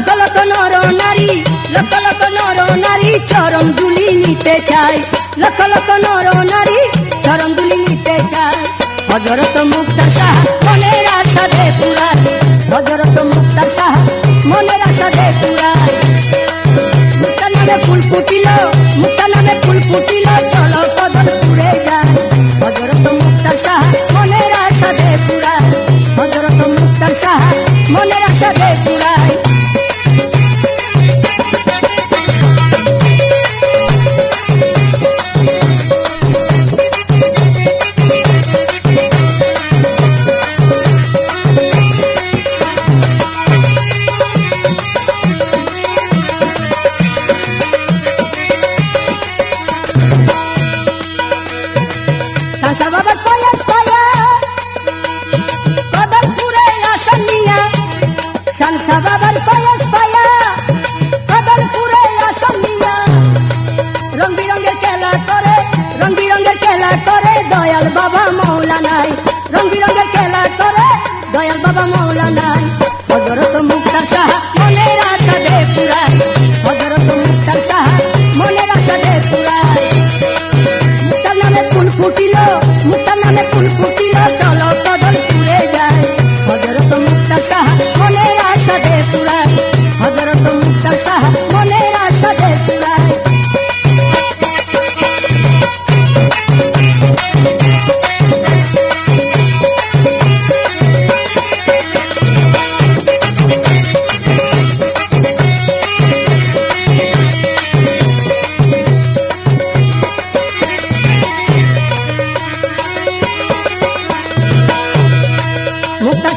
লক্ষ লক্ষ নর নারী, লক্ষ লক্ষ নর নারী চরম দুলি নিতে চায়। লক্ষ লক্ষ নর নারী চরম দুলি নিতে চায়। হজরত মুক্তা শাহ মনের আশা দে পুরায়। হজরত মুক্তা শাহ মনের আশা দে পুরায়। মুক্তা নামে ফুল ফুটিল, মুক্তা নামে ফুল ফুটিল, চলো কদলপুরে যায়। হজরত মুক্তা শাহ মনের আশা দে পুরায়। হজরত মুক্তা শাহ মনের আশা দে পুরায়।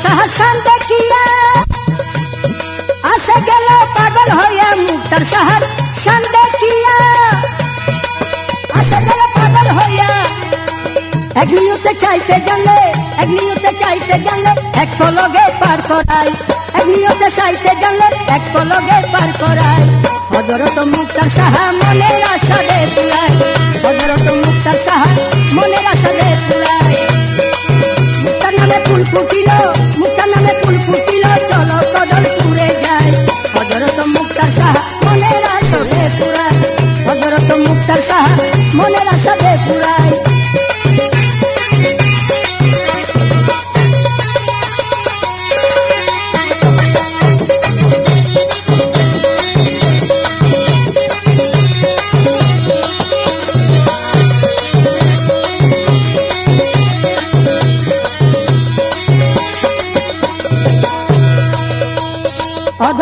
সাহার শান দেখিয়া আসে গেল পাগল হইয়া মুক্তার সাহার শান দেখিয়া। আসে গেল পাগল হইয়া। এক নিয়তে চাইতে জানলে এক নিয়তে চাইতে জানলে এক পলগে পার করাই। এক নিয়তে চাইতে জানলে এক পলগে পার করাই। হজরত মুক্তার সাহা মনের আশা দে পুরাই হজরত মুক্তার সাহা মনের আশা দে মুক্তার নামে ফুল ফুটিল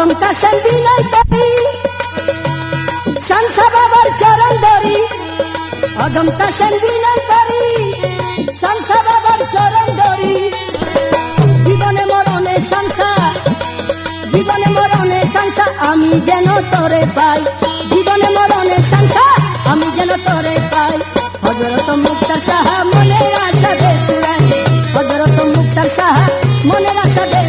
কদম কাশেন বিনয় করি শামসা বাবার চরণ ধরি। কদম কাশেন বিনয় করি শামসা বাবার চরণ ধরি। জীবনে মরণে শামসা জীবনে মরণে শামসা আমি যেন তরে পাই। জীবনে মরণে শামসা আমি যেন তরে পাই। হজরত মুক্তা সাহা, মনের আশা দে তুরাই হজরত মুক্তা সাহা, মনের আশা দে